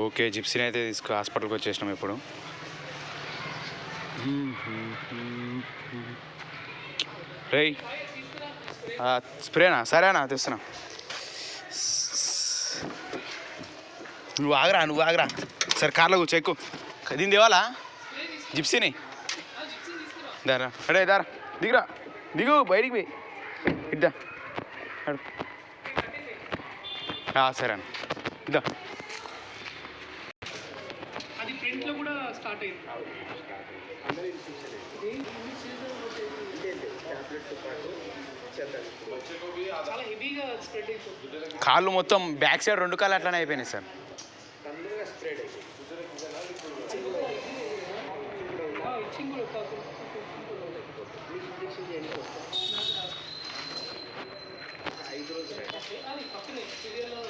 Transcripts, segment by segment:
Okay జిప్సీని అయితే తీసుకు హాస్పిటల్కి వచ్చేసినాం ఇప్పుడు. రేయ్ స్ప్రేనా? సరేనా తెస్తున్నా. నువ్వు ఆగరా నువ్వు ఆగరా. సరే కార్లో కూర్చో ఎక్కువ దీని దేవాలా? జిప్సీని? దారా. అడే దారా. దిగురా. దిగు బయటికి పోయి. ఇద్దా. సరే అన్న ఇద్దా. ప్రింట్లో కూడా స్టార్ట్ అయింది. చాలా హెవీగా స్ప్రెడ్ అయిపోతుంది. కాళ్ళు మొత్తం బ్యాక్ సైడ్ రెండు కాళ్ళు అట్లానే అయిపోయినాయి సార్. కూడా కాకుండా అది పక్కనే సీరియల్లో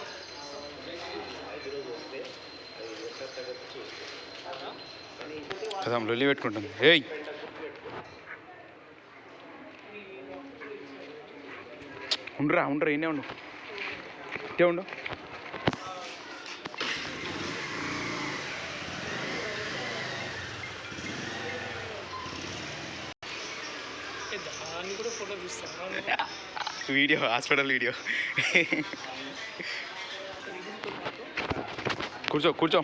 కదా లొల్లి పెట్టుకుంటుంది. ఏయ్! ఉండరా ఉండరా ఈయనే ఉండు. ఇట్టే ఉండు. Video hospital video. కూర్చో కూర్చో.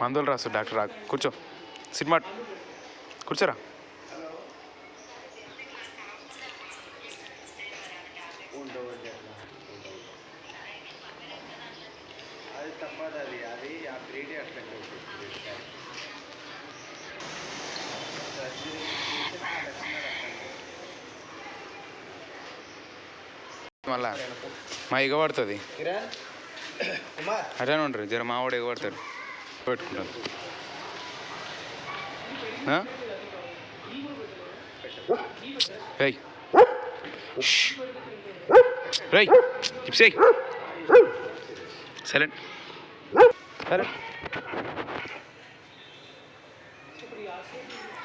మందులు రాసు డాక్టర్ రా కూర్చో. సినిమా కూర్చోరా. మళ్ళా మా ఎగబడుతుంది. అట్లానే ఉంటారు జర మా వాడు ఎగబడతాడు. పెట్టుకుంటాను ఆ? రేయ్. షష్. రేయ్ చిప్స్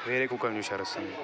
వేరే కుక్కలు చూశారు వస్తుంది